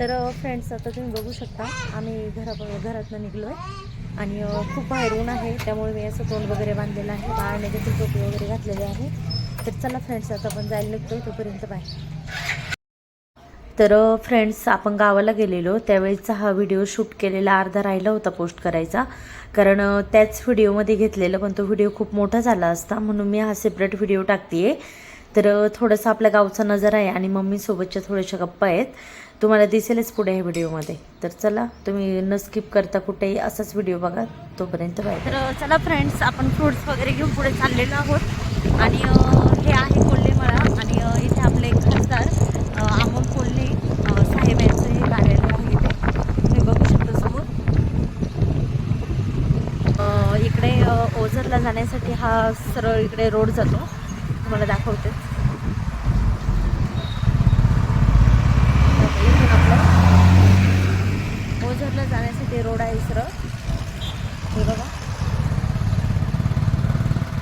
तर फ्रेंड्स आता तुम्ही बघू शकता आम्ही घरा घरातनं निघलो आहे आणि खूप बाहेर ऊन आहे त्यामुळे मी असं तोंड वगैरे बांधलेलं आहे. बाळाने देखील टोपी वगैरे घातलेली आहे. तर चला फ्रेंड्स आता आपण जायला निघतो तोपर्यंत बाय तर फ्रेंड्स आपण गावाला गेलेलो. त्यावेळेचा हा व्हिडिओ शूट केलेला अर्धा राहिला होता पोस्ट करायचा. कारण त्याच व्हिडिओमध्ये घेतलेलं पण तो व्हिडिओ खूप मोठा झाला असता. म्हणून मी हा सेपरेट व्हिडिओ टाकते तर थोडंसं आपल्या गावचा नजर आहे आणि मम्मीसोबतच्या थोड्याशा गप्पा आहेत. तुम्हाला दिसेलच पुढे ह्या व्हिडिओमध्ये. तर चला तुम्ही न स्किप करता कुठेही असाच व्हिडिओ बघा. तोपर्यंत बाय तर चला फ्रेंड्स आपण फ्रुट्स वगैरे घेऊन पुढे चाललेलो आहोत. आणि हे आहे कोल्हेमळा आणि इथे आपले खासदार अमोल कोल्हे साहेब यांचं हे कार्यालय आहे इथे. तुम्ही बघू शकता समोर. इकडे ओझरला जाण्यासाठी हा सरळ इकडे रोड जातो. तुम्हाला दाखवते इथून आपलं ओझरला जाण्यासाठी रोड आहे सरळ हे बघा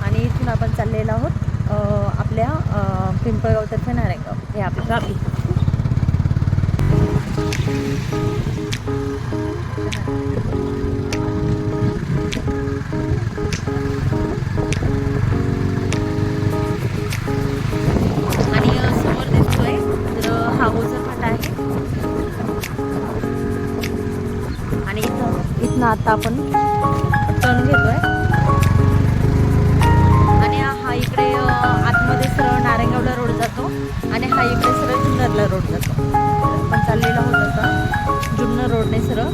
आणि इथून आपण चाललेलो आहोत अ, आपल्या अ, आहे नारायणगाव हे आपलं गावी आणि समोर दिसतोय तर हा ओझर फाटा आहे. आणि इथं इथनं आता आपण टर्न घेतोय. आणि हा इकडे मध्ये सरळ नारायणगावला रोड जातो आणि हा इकडे सरळ जुन्नरला रोड जातो. पण चाललेला होत होता जुन्नर रोडने सरळ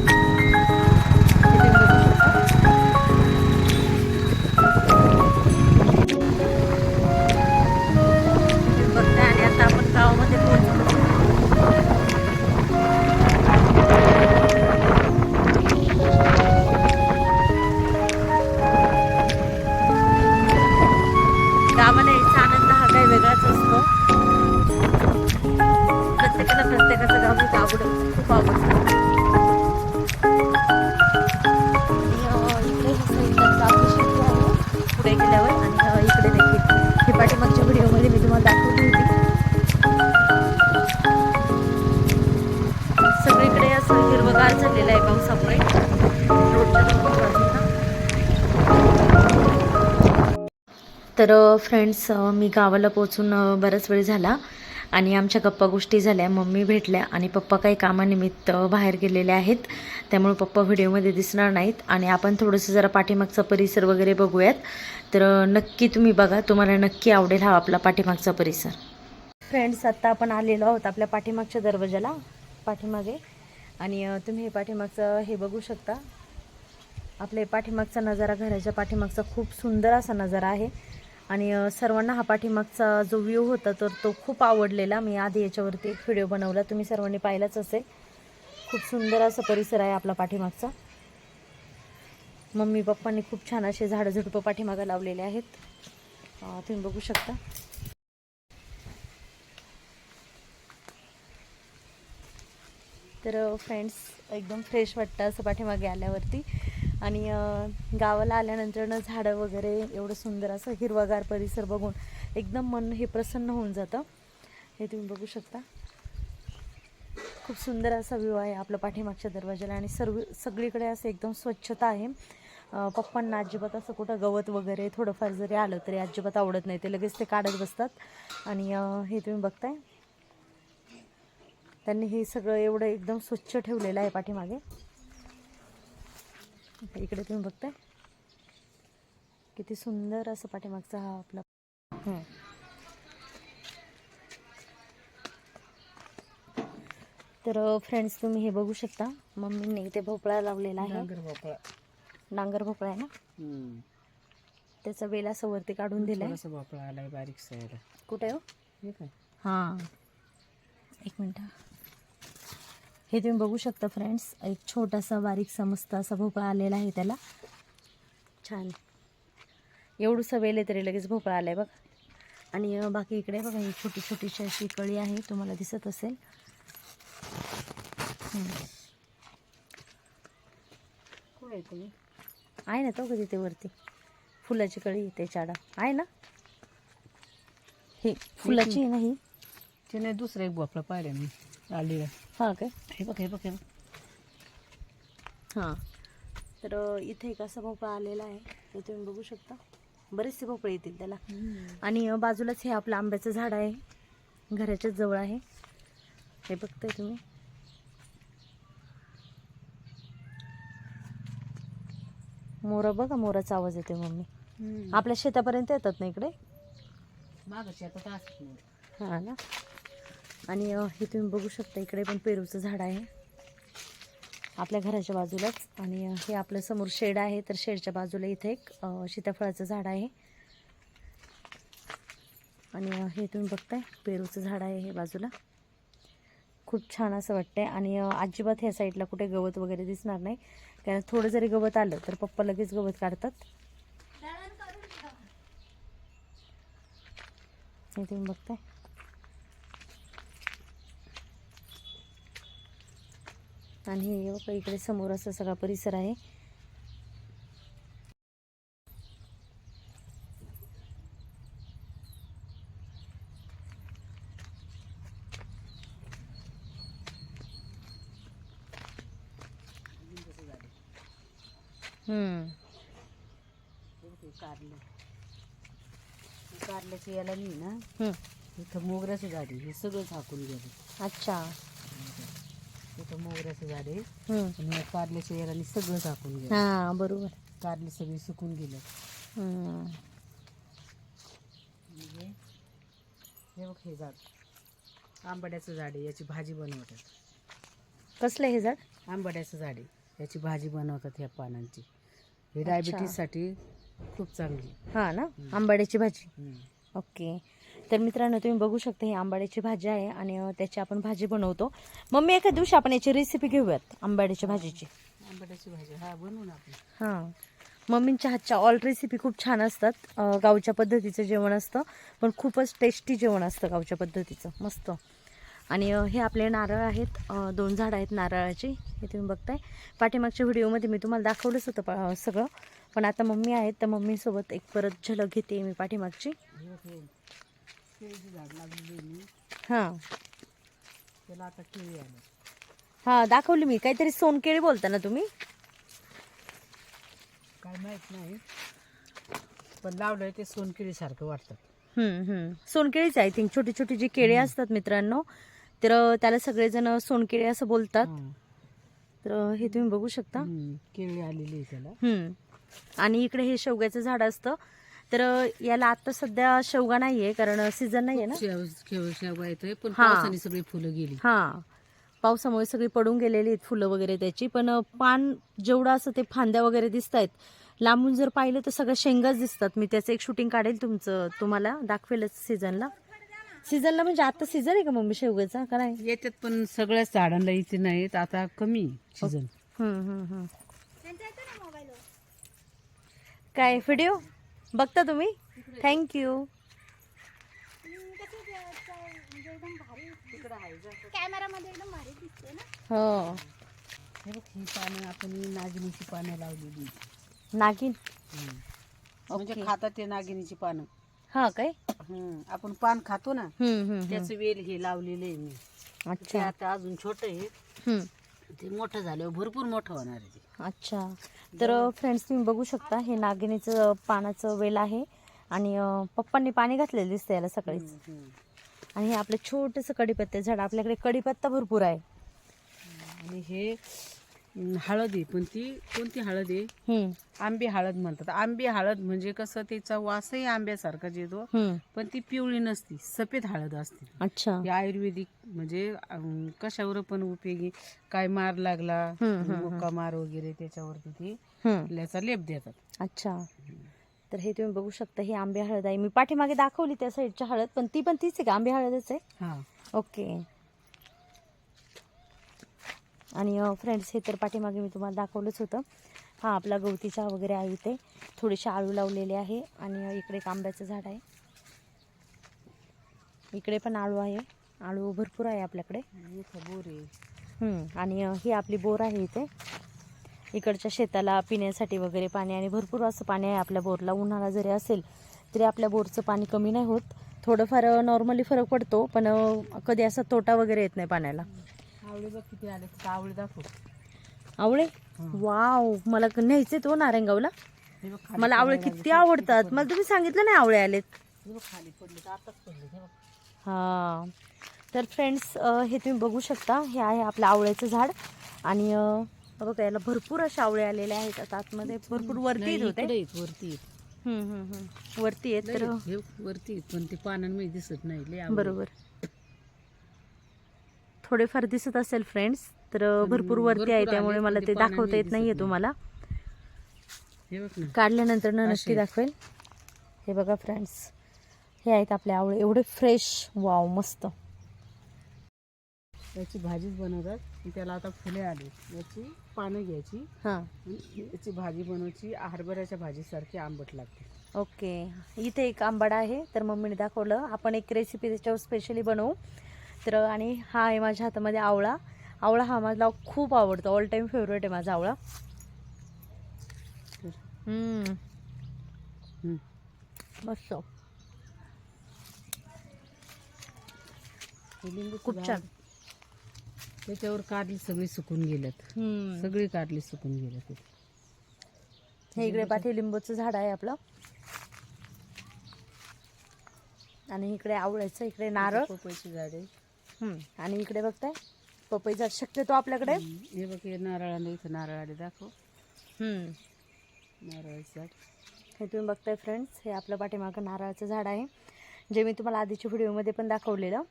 इकडे असं हिरवगार झालेलं आहे पावसामुळे रोडच्या तर फ्रेंड्स मी गावाला पोचून बराच वेळ झाला आणि आमच्या गप्पा गोष्टी झाल्या. मम्मी भेटल्या आणि पप्पा काही कामानिमित्त बाहेर गेलेले आहेत. त्यामुळे पप्पा व्हिडिओमध्ये दिसणार नाहीत आणि आपण थोडंसं जरा पाठीमागचा परिसर वगैरे बघूयात. तर नक्की तुम्ही बघा. तुम्हाला नक्की आवडेल हा आपला पाठीमागचा परिसर. फ्रेंड्स आत्ता आपण आलेलो आहोत आपल्या पाठीमागच्या दरवाजाला पाठीमागे. आणि तुम्ही हे पाठीमागचं हे बघू शकता. आपल्या पाठीमागचा नजारा घराच्या पाठीमागचा खूप सुंदर असा नजारा आहे. आणि सर्वांना हा पाठीमागचा जो व्ह्यू होता तर तो खूप आवडलेला. मी आधी याच्यावरती एक व्हिडिओ बनवला. तुम्ही सर्वांनी पाहिलाच असेल. खूप सुंदर असा परिसर आहे आपला पाठीमागचा. मम्मी पप्पांनी खूप छान असे झाडं झुडपं पाठीमागं लावलेले आहेत. तुम्ही बघू शकता. तर फ्रेंड्स एकदम फ्रेश वाटतं असं पाठीमागे आल्यावरती. आणि गावाला आल्यानंतरनं झाडं वगैरे एवढं सुंदर असं हिरवागार परिसर बघून एकदम मन हे प्रसन्न होऊन जातं. हे तुम्ही बघू शकता. खूप सुंदर असा व्ह्यू आहे आपलं पाठीमागच्या दरवाजाला आणि सर्व सगळीकडे असं एकदम स्वच्छता आहे. पप्पांना अजिबात असं कुठं गवत वगैरे थोडंफार जरी आलं तरी अजिबात आवडत नाही. ते लगेच ते काढत बसतात. आणि हे तुम्ही बघताय. त्यांनी हे सगळं एवढं एकदम स्वच्छ ठेवलेलं आहे पाठीमागे. इकडे तुम्ही बघताय. किती सुंदर असं पाठीमागचा हा आपला. तर फ्रेंड्स तुम्ही हे बघू शकता. मम्मीने इथे भोपळा लावलेला आहे. भोपळा. नांगर भोपळा आहे ना? त्याचा वेल असं वरती काढून दिलाय. भोपळा आलाय बारीक कुठे हो? हां. एक मिनटं. हे तुम्ही बघू शकता फ्रेंड्स एक छोटासा बारीकसा मस्त असा भोपळा आलेला आहे त्याला. छान. एवढंसं वेल तरी लगेच भोपळा आला आहे बघ. आणि बाकी इकडे बघा ही छोटी छोटीशी अशी कळी आहे तुम्हाला दिसत असेल. आहे ना तो का तिथे वरती? फुलाची कळी ते चाडा. आहे ना? हे फुलाची आहे ना ही? ते नाही एक भोपळा पाहिला मी. आली हां काय हे बघ हे बघ हे बघ. हां. तर इथे एक असा भोपळा आलेला आहे ते तुम्ही बघू शकता. बरेचसे भोपळे येतील त्याला. आणि बाजूलाच हे आपलं आंब्याचं झाड आहे. घराच्याच जवळ आहे. हे बघताय तुम्ही. मोर बघा मोराचा आवाज येते मम्मी. आपल्या शेतापर्यंत येतात ना इकडे? माग शेतात हां ना? आणि हे तुम्ही बघू शकता इकडे पण पेरूचं झाड आहे. आपल्या घराच्या बाजूलाच. आणि हे आपलं समोर शेड आहे तर शेडच्या बाजूला इथे एक सीताफळाचं झाड आहे. आणि हे तुम्ही बघताय पेरूचं झाड आहे हे बाजूला. खूप छान असं वाटतंय. आणि अजिबात ह्या साईडला कुठे गवत वगैरे दिसणार नाही. कारण थोडं जरी गवत आलं तर पप्पा लगेच गवत काढतात. हे तुम्ही बघताय. आणि हे बघा इकडे समोर असा सगळा परिसर आहे. हम्म. कारलं कारल्याच्या याला नाही ना? हम्म. इथं मोगऱ्याचं झाड हे सगळं झाकून गेलं. अच्छा. इथं मोगऱ्याचं झाड आहे. हम्म. आणि या कारल्याच्या याला सगळं झाकून गेलं हा बरोबर. कारले सगळे सुकून गेले. हम्म. म्हणजे हे बघ हे झाड. आंबाड्याचं झाड आहे याची भाजी बनवतात. कसलं हे झाड? आंबाड्याचं झाड आहे. याची भाजी बनवतात ह्या पानांची. हे डायबिटीससाठी खूप चांगली. हा ना? आंबाड्याची भाजी. हम्म. ओके. तर मित्रांनो तुम्ही बघू शकता ही आंबाड्याची भाजी आहे आणि त्याची आपण भाजी बनवतो. मम्मी एका दिवशी आपण याची रेसिपी घेऊयात आंबाड्याच्या भाजीची. आंबाड्याची भाजी हा बनवू ना आपण. हां. मम्मींच्या हातच्या ऑल रेसिपी खूप छान असतात. गावच्या पद्धतीचं जेवण असतं पण खूपच टेस्टी जेवण असतं गावच्या पद्धतीचं. मस्त. आणि हे आपले नारळ आहेत. दोन झाडं आहेत नारळाची. हे तुम्ही बघताय. पाठीमागच्या व्हिडिओमध्ये मी तुम्हाला दाखवलंच होतं सगळं. पण आता मम्मी आहेत तर मम्मीसोबत एक परत झलक घेते मी पाठीमागची. केळीचं झाड लागलेली आहे मी हां. त्याला आता केळी आलं. हां दाखवली मी. काहीतरी सोनकेळी बोलता ना तुम्ही? काय माहीत नाही. पण लावलंय ते सोनकेळीसारखं वाटतं. हम्म, हम्म. सोनकेळीच आय थिंक छोटी छोटी जी केळी असतात मित्रांनो तर त्याला सगळेजण सोनकेळी असं बोलतात. हां. तर हे तुम्ही बघू शकता. हम्म, केळी आलेली आहे त्याला. हम्म. आणि इकडे हे शेवग्याचं झाड असतं. तर याला आता सध्या शेवगा नाहीये कारण सीझन नाहीये ना? शेव शेव शेवगा येतोय पण हा. पावसाने सगळी फुलं गेली. हा. पावसामुळे सगळी पडून गेलेली आहेत फुलं वगैरे त्याची पण पान जेवढं असं ते फांद्या वगैरे दिसत आहेत लांबून जर पाहिलं तर सगळं शेंगाच दिसतात. मी त्याचं एक शूटिंग काढेल तुमचं तुम्हाला दाखवेलच सीझनला सीझनला म्हणजे आता सीझन आहे का मम्मी शेवग्याचा? का नाही? येतात पण सगळ्याच झाडांना इथे नाहीत आता कमी सीझन हम्म, हम्म, हम्म. काय व्हिडिओ बघता तुम्ही? थँक्यू कॅमेरामध्ये एकदम भारी दिसते ना? हो. हे बघ ही पानं आपण नागिनीची पानं लावलेली नागिन? हम्म. म्हणजे ओके. खातात ते नागिनीची पानं. हा काय? हम्म. आपण पान खातो ना हम्म. त्याचं वेल हे लावलेलं आहे मी. ते अच्छा आता अजून छोट आहे. हम्म. ते मोठं झाल्यावर भरपूर मोठं होणार आहे ते. अच्छा. तर फ्रेंड्स तुम्ही बघू शकता हे नागिनीचं पानाचं वेल आहे. आणि पप्पांनी पाणी घातलेलं दिसतं याला सकाळीच. आणि हे आपलं छोटंसं कडीपत्ते झाड आपल्याकडे कडीपत्ता भरपूर आहे. आणि हे हळद आहे. पण ती कोणती हळद आहे? आंबे हळद म्हणतात. आंबे हळद म्हणजे कसं त्याचा वासही आंब्यासारखाच येतो. पण ती पिवळी नसती सफेद हळद असते. अच्छा. ही आयुर्वेदिक म्हणजे कशावर पण उपयोगी काय मार लागला मुक्का मार वगैरे त्याच्यावरती ती त्याचा लेप देतात. अच्छा. तर हे तुम्ही बघू शकता ही आंबे हळद आहे. मी पाठीमागे दाखवली त्या साईडच्या हळद पण ती पण तीच आहे का? आंबे हळदच आहे? हा. ओके. आणि फ्रेंड्स हे तर पाठीमागे मी तुम्हाला दाखवलंच होतं. हा आपला गवती चहा वगैरे आहे इथे. थोडीशी आळू लावलेली आहे आणि इकडे एक आंब्याचं झाड आहे. इकडे पण आळू आहे. आळू भरपूर आहे आपल्याकडे. बोर आहे. आणि ही आपली बोर आहे इथे. इकडच्या शेताला पिण्यासाठी वगैरे पाणी आणि भरपूर असं पाणी आहे आपल्या बोरला. उन्हाळा जरी असेल तरी आपल्या बोरचं पाणी कमी नाही होत. थोडंफार नॉर्मली फरक पडतो पण कधी असा तोटा वगैरे येत नाही पाण्याला. आवळे बघ किती आले? आवळे दाखव. आवळे. वाव मला न्यायचे तो नारायणगावला हे बघ खाली मला आवळे किती. आवडतात. मला तुम्ही सांगितलं नाही आवळे आलेत. हे बघ खाली पडले तर आताच पडले हे बघ. हा. तर फ्रेंड्स हे तुम्ही बघू शकता. हे आहे आपलं आवळ्याचं झाड. आणि अ, बघा याला भरपूर असे आवळे आलेले आहेत. आता आतमध्ये भरपूर वरती नाही, येत होते. इकडे आहेत, वरती आहेत. हम्म, हम्म, हम्म. वरती येत तर हे वरती आहेत, पण ते पानांमध्ये दिसत नाही. लय आवळे. बरोबर. थोडेफार दिसत असेल फ्रेंड्स तर भरपूर वरती आहे त्यामुळे मला ते ते दाखवता येत नाहीये नाही. तुम्हाला. काढल्यानंतर ना नक्की. दाखवेल. हे बघा फ्रेंड्स हे आहेत आपले आवळे एवढे फ्रेश वाव मस्त. याची भाजीच बनवतात. त्याला आता फुले आली. याची पानं घ्यायची. हां. याची भाजी बनवायची. हरभऱ्याच्या भाजीसारखी आंबट लागते. ओके. इथे एक आंबाडा आहे तर मम्मीने दाखवलं. आपण एक रेसिपी त्याच्यावर स्पेशली बनवू. तर आणि हा आहे माझ्या हातामध्ये आवळा. आवळा हा मला खूप आवडतो. ऑल टाईम फेवरेट आहे माझा आवळा. मस्त. खूप छान. त्याच्यावर कारली सगळी सुकून गेल्यात. सगळी कारली सुकून गेल्यात हे इकडे पाठी लिंबूचं झाड आहे आपलं. आणि इकडे आवळ्याचं इकडे नारळ. पपईची झाडे हम्म, आणि इकडे बघताय पपईचा शक्यतो आपल्याकडे. हे बघ हे नारळाने इथं नारळ आले दाखव. हम्म. नारळाचं झाड हे तुम्ही बघताय फ्रेंड्स हे आपलं पाठीमागं नारळाचं झाड आहे जे मी तुम्हाला आधीच्या व्हिडिओमध्ये पण दाखवलेलं.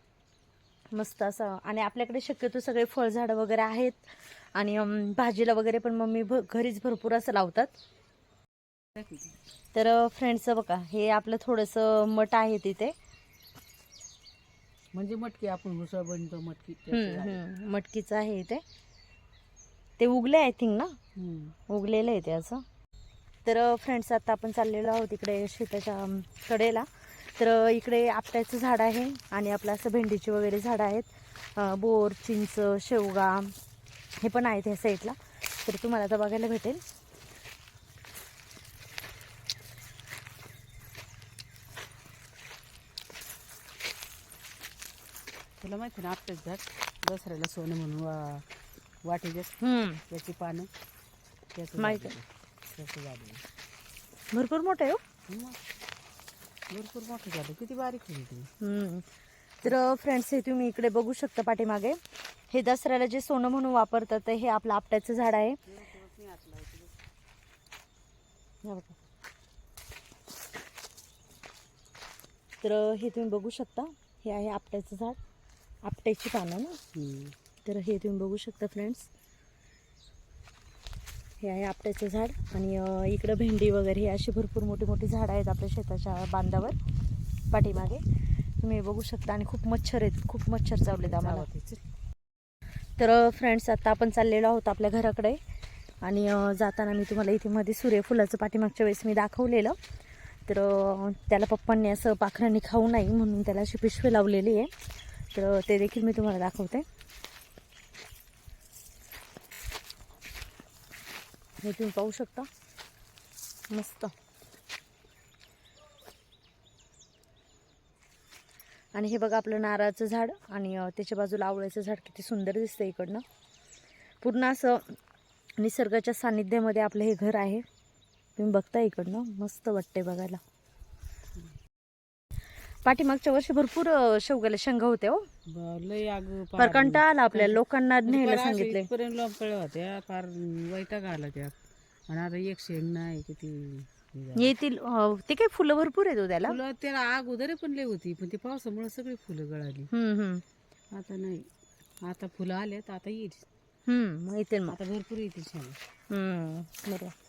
मस्त असं आणि आपल्याकडे शक्यतो सगळे फळझाडं वगैरे आहेत आणि अम, भाजीला वगैरे पण मम्मी भ घरीच भरपूर असं लावतात. तर फ्रेंड्स बघा हे आपलं थोडंसं मठ आहे तिथे. म्हणजे मटकी आपण उसळ बनतो मटकी त्याचं झाड. हम्म. मटकीचं आहे इथे ते उगले आय थिंक ना? हम्म. उगलेलं आहे ते असं. तर फ्रेंड्स आता आपण चाललेलो आहोत इकडे शेताच्या अम, कडेला. तर इकडे आपट्याचं झाड आहे आणि आपलं असं भेंडीची वगैरे झाडं आहेत. अं, बोर चिंच शेवगा हे पण आहेत ह्या साईडला तर तुम्हाला आता बघायला भेटेल. तुला माहिती ना आपलंच झाड दसऱ्याला सोनं म्हणून वा हम्म, त्याची पानं. त्याचं माहिती झाड. आहे. त्याचं झाड. आहे. भरपूर मोठं आहे हो. मग भरपूर मोठं झालं किती बारीक होईल ते. हम्म. तर फ्रेंड्स हे तुम्ही इकडे बघू शकता पाठीमागे. हे दसऱ्याला जे सोनं म्हणून वापरतात ते हे आपलं आपट्याचं झाड आहे. हे बघा. तर हे तुम्ही बघू शकता. हे आहे आपट्याचं झाड. आपट्याची पानं ना. तर हे तुम्ही बघू शकता फ्रेंड्स हे आहे आपट्याचं झाड आणि इकडं भेंडी वगैरे हे अशी भरपूर मोठी मोठी झाडं आहेत आपल्या शेताच्या बांधावर पाठीमागे. तुम्ही बघू शकता आणि खूप मच्छर आहेत खूप मच्छर चावलेत आम्हाला. तर फ्रेंड्स आता आपण चाललेलो आहोत आपल्या घराकडे आणि जाताना मी तुम्हाला इथे मध्ये सूर्यफुलाचं पाठीमागच्या वेळेस मी दाखवलेलं. तर त्याला पप्पांनी असं पाखरांनी खाऊ नाही म्हणून त्याला अशी पिशवी लावलेली आहे. तर ते देखील मी तुम्हाला दाखवते. हे तुम्ही पाहू शकता. मस्त. आणि हे बघा आपलं नारळाचं झाड आणि त्याच्या बाजूला आवळ्याचं झाड किती सुंदर दिसतं इकडनं. पूर्ण असं निसर्गाच्या सान्निध्यामध्ये आपलं हे घर आहे. तुम्ही बघता इकडनं. मस्त वाटते बघायला. पाठीमागच्या वर्षी भरपूर अं, शेवग्याला शेंगा होत्या हो. ब- लय अगं फार कंटाळा आला आपल्याला लोकांना न्यायला सांगितले. इथपर्यंत लोंबकळ्या होत्या फार वैताग आला त्या आणि आता एक शेंग नाही किती हे झालं. येतील अं, ते काही फुलं भरपूर आहेत हो त्याला? फुलं त्याला आग उदरे पण लय होती पण ते पावसामुळे सगळी फुलं गळाली. हम्म हम्म. आता नाही. आता फुलं आलेत आता येईल. हम्म मग येतील मग. आता भरपूर येतील छान हम्म, बरोबर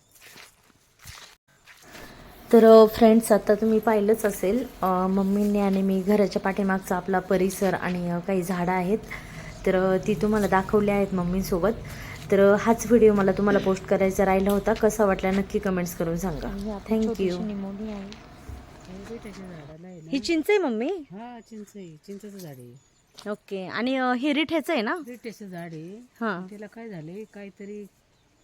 तर फ्रेंड्स आता तुम्ही पाहिलंच असेल. मम्मीने आणि मी घराच्या पाठीमागचा आपला परिसर आणि काही झाडं आहेत. तर ती तुम्हाला दाखवली आहेत मम्मीसोबत. तर हाच व्हिडिओ मला तुम्हाला पोस्ट करायचा राहिला होता. कसा वाटला नक्की कमेंट्स करून सांगा. थँक्यू हे ही चिंच आहे मम्मी? हा चिंच आहे. चिंचचं झाड आहे. ओके. आणि हे रिठ्याचं आहे ना? रिटेचं झाड आहे. हां. त्याला काय झाले काहीतरी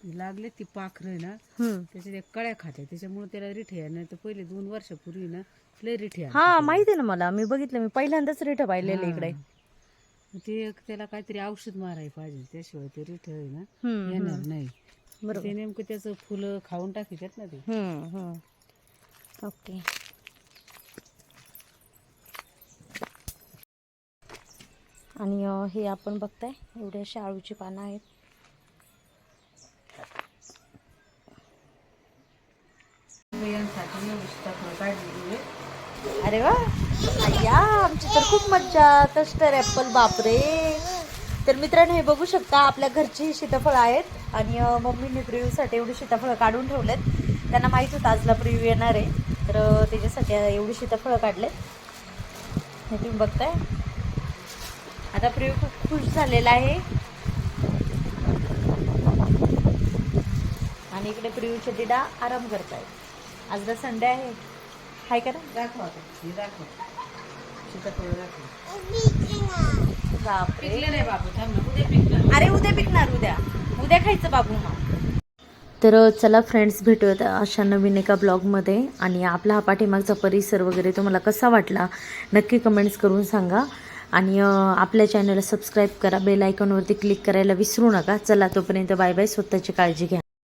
लागले ती पाखरं आहे ना हम्म. त्याच्या त्या कळ्या खात्या त्याच्यामुळे त्याला रिठे आहे ना. तर पहिले दोन वर्षापूर्वी ना लय रिठी आहे हा माहिती आहे ना मला. मी बघितलं मी पहिल्यांदाच रेट पाहिलेलं इकडे. हा. ते एक त्याला काहीतरी औषध मारायला पाहिजे. त्याशिवाय ते रिठ आहे ना हम्म, येणार. नाही. बरोबर. ते नेमकं त्याचं फुलं खाऊन टाकतात ना ते. हम्म, हम्म. ओके. आणि अं, हे आपण बघताय एवढे असे आळूची पानं आहेत बियांसाठी एवढी सीताफळं काढलेली आहे. अरे वा. या आमची तर खूप मज्जा. कस्टर ॲपल बापरे. तर मित्रांनो हे बघू शकता आपल्या घरची ही सीताफळं आहेत. आणि मम्मीने प्रिव्ह्यूसाठी एवढी सीताफळं काढून ठेवलेत. त्यांना माहीत होतं आजला प्रिव्ह्यू येणार आहे. तर त्याच्यासाठी एवढी सीताफळं काढलेत. हे तुम्ही बघताय. आता प्रिव्ह्यू खूप खुश झालेला आहे. आणि इकडे प्रिव्ह्यूचे दिडा आराम करतायत. आज तर संडे आहे. हाय करा. दाखव आता. हे दाखव. सीताफळं दाखव. बापरे. पिकले नाही बाबू. थांब ना उद्या पिकलं अरे उद्या पिकणार उद्या. उद्या खायचं बाबू मग तर चला फ्रेंड्स भेटूयात अशा नवीन एका ब्लॉगमध्ये आणि आपला हा पाठीमागचा परिसर वगैरे तुम्हाला कसा वाटला नक्की कमेंट्स करून सांगा. आणि अं, आपल्या चॅनलला सबस्क्राईब करा. बेल आयकॉनवरती क्लिक करायला विसरू नका. चला तोपर्यंत बाय बाय स्वतःची काळजी घ्या.